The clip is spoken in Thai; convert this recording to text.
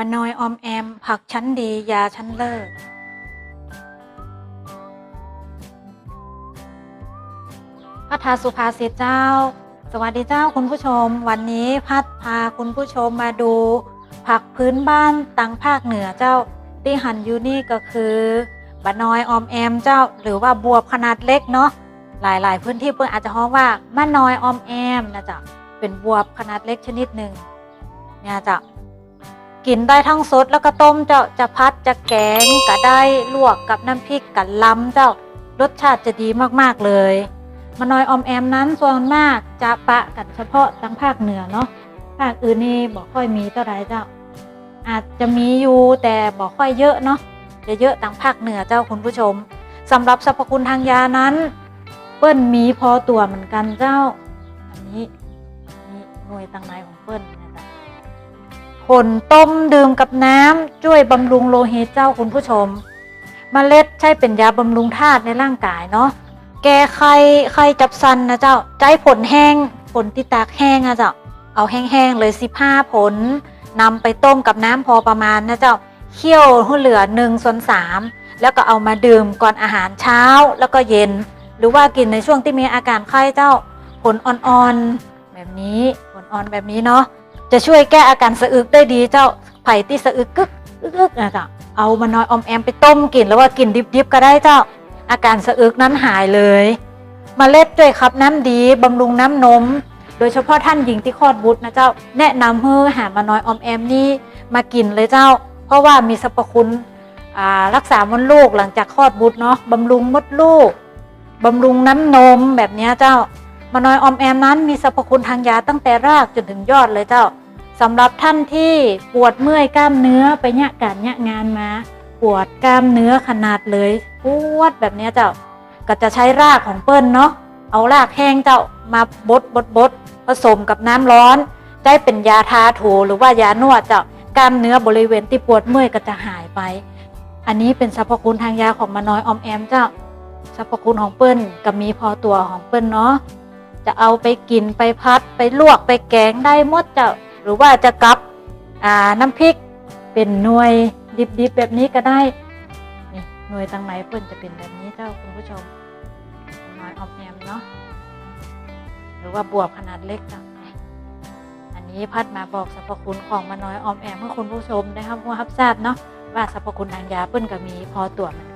มานอยออมแอม ผักชั้นดียาชั้นเลิศพระธาสุภาษิตเจ้า สวัสดีเจ้าคุณผู้ชม วันนี้พัดพาคุณผู้ชมมาดู ผักพื้นบ้านตังภาคเหนือเจ้าที่หันอยูนี่ก็คือบานอยออมแอมเจ้า หรือว่าบวบขนาดเล็กเนาะหลายๆ พื้นที่เพื่อนอาจจะฮ้องว่ามะนอยออมแอมนะจ๊ะเป็นบวบขนาดเล็กชนิดหนึ่งเนี่ยจ้ะ กินได้ทั้งสดแล้วก็ต้มเจ้าจะพัดจะแกงก็ได้ลวกกับน้ำพริกกับล้ำเจ้ารสชาติจะดีมากๆเลยมานอยออมแอมนั้นส่วนมากจะปะกันเฉพาะทางภาคเหนือเนาะภาคอื่นนี่บอกค่อยมีเท่าไรเจ้า อาจจะมีอยู่แต่บอกค่อยเยอะเนาะจะเยอะทางภาคเหนือเจ้าคุณผู้ชมสำหรับสรรพคุณทางยานั้น เปิ้ลมีพอตัวเหมือนกันเจ้า อันนี้นี่หน่วยตังในของเปิ้ลนะ ผลต้มดื่มกับน้ำช่วยบำรุงโลหิตเจ้าคุณผู้ชมเมล็ดใช่เป็นยาบำรุงธาตุในร่างกายเนาะแก้ไข้ไข้จับสันนะเจ้าใจผลแห้งผลที่ตากแห้งอะเจ้าเอาแห้งๆเลย15ผลนำไปต้มกับน้ำพอประมาณนะเจ้าเคี่ยวให้เหลือ1ส่วน3แล้วก็เอามาดื่มก่อนอาหารเช้าแล้วก็เย็น หรือว่ากินในช่วงที่มีอาการไข้เจ้าผลอ่อนๆแบบนี้ผลอ่อนแบบนี้เนาะ จะช่วยแก้อาการสะอึกได้ดีเจ้าไผ่ที่สะอึกกึกกึกนะเจ้าเอามาน้อยอมแอมไปต้มกินแล้วว่ากินดิบๆก็ได้เจ้า อาการสะอึกนั้นหายเลยมเมล็ดด้วยครับน้ำดีบำรุงน้ำนม โดยเฉพาะท่านหญิงที่คลอดบุตรนะเจ้าแนะนำให้หามาน้อยอมแอมนี่มากินเลยเจ้า เพราะว่ามีสรรพคุณรักษามดลูกหลังจากคลอดบุตรเนาะบำรุงมดลูกบำรุงน้ำนมแบบนี้เจ้า มานอยออมแอมนั้นมีสรรพคุณทางยาตั้งแต่รากจนถึงยอดเลยเจ้าสำหรับท่านที่ปวดเมื่อยกล้ามเนื้อไปเนี่ยการเนี่ยงานมา ปวดกล้ามเนื้อขนาดเลยปวดแบบนี้เจ้าก็จะใช้รากของเปิ้ลเนาะเอารากแห้งเจ้ามาบดบดบดผสมกับน้ำร้อน ได้เป็นยาทาถูหรือว่ายานวดเจ้ากล้ามเนื้อบริเวณที่ปวดเมื่อยก็จะหายไป อันนี้เป็นสรรพคุณทางยาของมาน้อยออมแอมเจ้าสรรพคุณของเปิ้ลก็มีพอตัวของเปิ้ลเนาะ จะเอาไปกินไปพัดไปลวกไปแกงได้หมดเจ้าหรือว่าจะกับอ่าน้ำพริกเป็นหน่วยดิบๆแบบนี้ก็ได้นี่หน่วยตังไหนเปิ้นจะเป็นแบบนี้เจ้าคุณผู้ชมน้อยออมแอมเนาะหรือว่าบวบขนาดเล็กจ้ะอันนี้พัดมาบอกสรรพคุณของมาน้อยออมแอมให้คุณผู้ชมได้ครับว่ารับทราบเนาะว่าสรรพคุณทางยาเปิ้นก็มีพอตัวเหมือนกัน